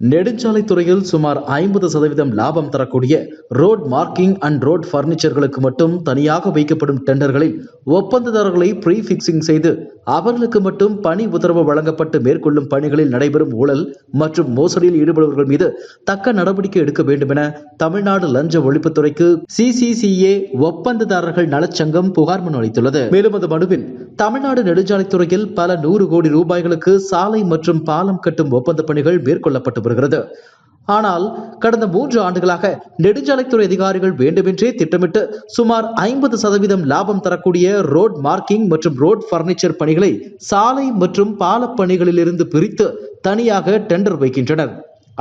நெடுஞ்சாலைத்துறையில் சுமார் ஐம்பது சதவீதம் லாபம் தரக்கூடிய ரோட் மார்க்கிங் அண்ட் ரோட் பர்னிச்சர்களுக்கு மட்டும் தனியாக வைக்கப்படும் டெண்டர்களில் ஒப்பந்ததாரர்களை ப்ரீ ஃபிக்ஸிங் செய்து அவர்களுக்கு மட்டும் பணி உத்தரவு வழங்கப்பட்டு மேற்கொள்ளும் பணிகளில் நடைபெறும் ஊழல் மற்றும் மோசடியில் ஈடுபடுபவர்கள் மீது தக்க நடவடிக்கை எடுக்க வேண்டும் என தமிழ்நாடு லஞ்ச ஒழிப்புத்துறைக்கு சிசிசிஏ ஒப்பந்ததாரர்கள் நலச்சங்கம் புகார் மனு அளித்துள்ளது. மேலும் அந்த மனுவில் தமிழ்நாடு நெடுஞ்சாலைத்துறையில் பல நூறு கோடி ரூபாய்களுக்கு சாலை மற்றும் பாலம் கட்டும் ஒப்பந்த பணிகள் மேற்கொள்ளப்பட்டு வருகிறது ஆனால் கடந்த மூன்று ஆண்டுகளாக நெடுஞ்சாலைத்துறை அதிகாரிகள் வேண்டுமென்றே திட்டமிட்டு சுமார் ஐம்பது சதவீதம் லாபம் தரக்கூடிய ரோட் மார்க்கிங் மற்றும் ரோட் பர்னிச்சர் பணிகளை சாலை மற்றும் பாலப்பணிகளிலிருந்து பிரித்து தனியாக டெண்டர் வைக்கின்றனர்.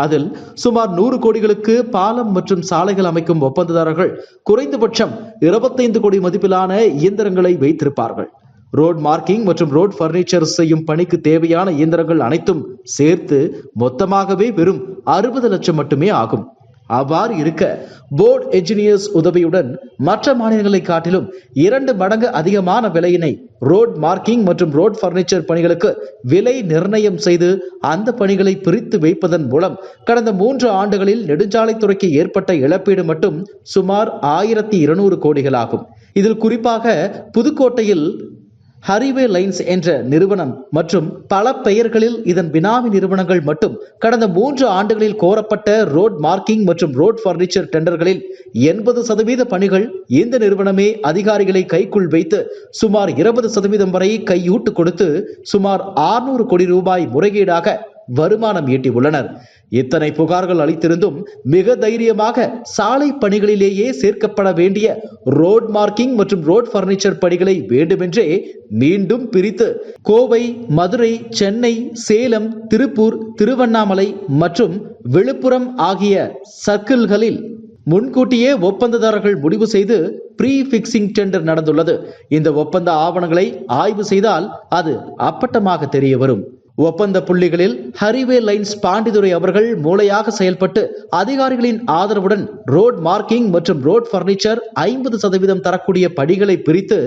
அதில் சுமார் நூறு கோடிகளுக்கு பாலம் மற்றும் சாலைகள் அமைக்கும் ஒப்பந்ததாரர்கள் குறைந்தபட்சம் இருபத்தைந்து கோடி மதிப்பிலான இயந்திரங்களை வைத்திருப்பார்கள். ரோட் மார்க்கிங் மற்றும் ரோட் பர்னிச்சர் செய்யும் பணிக்கு தேவையான இயந்திரங்கள் அனைத்தும் சேர்த்து மொத்தமாகவே வெறும் அறுபது லட்சம் மட்டுமே ஆகும். அவ்வாறு இருக்க போர்டு என்ஜினியர்ஸ் உதவியுடன் மற்ற மாநிலங்களை காட்டிலும் இரண்டு மடங்கு அதிகமான விலையினை ரோட் மார்க்கிங் மற்றும் ரோட் பர்னிச்சர் பணிகளுக்கு விலை நிர்ணயம் செய்து அந்த பணிகளை பிரித்து வைப்பதன் மூலம் கடந்த மூன்று ஆண்டுகளில் நெடுஞ்சாலைத்துறைக்கு ஏற்பட்ட இழப்பீடு மட்டும் சுமார் ஆயிரத்தி இருநூறு கோடிகள் ஆகும் இதில் குறிப்பாக புதுக்கோட்டையில் ஹரிவே லைன்ஸ் என்ற நிறுவனம் மற்றும் பல பெயர்களில் இதன் பினாமி நிறுவனங்கள் மட்டும் கடந்த மூன்று ஆண்டுகளில் கோரப்பட்ட ரோட் மார்க்கிங் மற்றும் ரோட் பர்னிச்சர் டெண்டர்களில் எண்பது சதவீத பணிகள் இந்த நிறுவனமே அதிகாரிகளை கைக்குள் வைத்து சுமார் இருபது சதவீதம் வரை கையூட்டு கொடுத்து சுமார் 600 கோடி ரூபாய் முறைகேடாக வருமானம் ஈட்டியுள்ளனர் இத்தனை புகார்கள் அளித்திருந்தும் மிக தைரியமாக சாலை பணிகளிலேயே சேர்க்கப்பட வேண்டிய ரோட் மார்க்கிங் மற்றும் ரோட் பர்னிச்சர் பணிகளை வேண்டுமென்றே மீண்டும் பிரித்து கோவை மதுரை சென்னை சேலம் திருப்பூர் திருவண்ணாமலை மற்றும் விழுப்புரம் ஆகிய சர்க்கிள்களில் முன்கூட்டியே ஒப்பந்ததாரர்கள் முடிவு செய்து ப்ரீ ஃபிக்சிங் டெண்டர் நடந்துள்ளது. இந்த ஒப்பந்த ஆவணங்களை ஆய்வு செய்தால் அது அப்பட்டமாக தெரிய வரும். ஒப்பந்த புள்ளிகளில் ஹரிவே லைன்ஸ் பாண்டிதுரை அவர்கள் மூளையாக செயல்பட்டு அதிகாரிகளின் ஆதரவுடன் ரோட் மார்க்கிங் மற்றும் ரோட் பர்னிச்சர் ஐம்பது சதவீதம் தரக்கூடிய படிகளை பிரித்து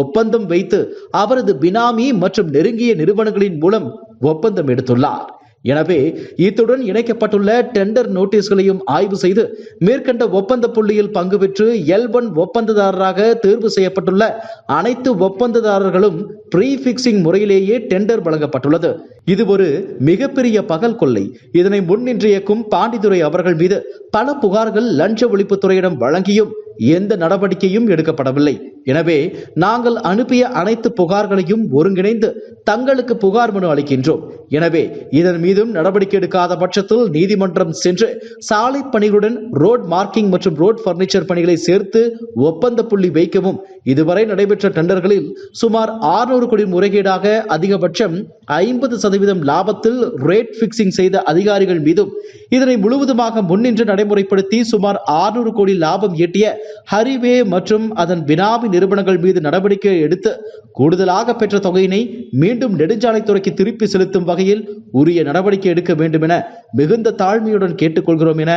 ஒப்பந்தம் வைத்து அவரது பினாமி மற்றும் நெருங்கிய நிறுவனங்களின் மூலம் ஒப்பந்தம் எடுத்துள்ளார். எனவே இத்துடன் இணைக்கப்பட்டுள்ள டெண்டர் நோட்டீஸ்களையும் ஆய்வு செய்து மேற்கண்ட ஒப்பந்த புள்ளியில் பங்கு பெற்று எல் ஒன் ஒப்பந்ததாரராக தேர்வு செய்யப்பட்டுள்ள அனைத்து ஒப்பந்ததாரர்களும் ப்ரீஃபிக்சிங் முறையிலேயே டெண்டர் வழங்கப்பட்டுள்ளது. இது ஒரு மிகப்பெரிய பகல் கொள்ளை. இதனை முன்னின்றியக்கும் இயக்கும் அவர்கள் மீது பல புகார்கள் லஞ்ச ஒழிப்புத்துறையிடம் வழங்கியும் எந்த நடவடிக்கையும் எடுக்கப்படவில்லை. எனவே நாங்கள் அனுப்பிய அனைத்து புகார்களையும் ஒருங்கிணைந்து தங்களுக்கு புகார் மனு அளிக்கின்றோம். எனவே இதன் மீதும் நடவடிக்கை எடுக்காத பட்சத்தில் நீதிமன்றம் சென்று சாலை பணிகளுடன் ரோட் மார்க்கிங் மற்றும் ரோட் பர்னிச்சர் பணிகளை சேர்த்து ஒப்பந்த புள்ளி வைக்கவும். இதுவரை நடைபெற்ற டெண்டர்களில் சுமார் 600 கோடி முறைகேடாக அதிகபட்சம் ஐம்பது சதவீதம் லாபத்தில் ரேட் பிக்சிங் செய்த அதிகாரிகள் மீதும் இதனை முழுவதுமாக முன்னின்று நடைமுறைப்படுத்தி சுமார் 600 கோடி லாபம் ஈட்டிய ஹரிவே மற்றும் அதன் வினாவின் நிறுவனங்கள் மீது நடவடிக்கை எடுத்து கூடுதலாக பெற்ற தொகையினை மீண்டும் நெடுஞ்சாலைத்துறைக்கு திருப்பி செலுத்தும் வகையில் உரிய நடவடிக்கை எடுக்க வேண்டும் என மிகுந்த தாழ்மையுடன் கேட்டுக்கொள்கிறோம் என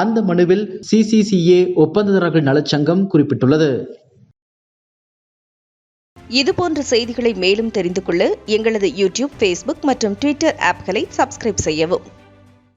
அந்த மனுவில் சிசிசிஏ ஒப்பந்ததாரர்கள் நலச்சங்கம் குறிப்பிட்டுள்ளது. இதுபோன்ற செய்திகளை மேலும் தெரிந்து கொள்ள எங்களது யூடியூப் ஃபேஸ்புக் மற்றும் ட்விட்டர் ஆப்களை சப்ஸ்கிரைப் செய்யவும்.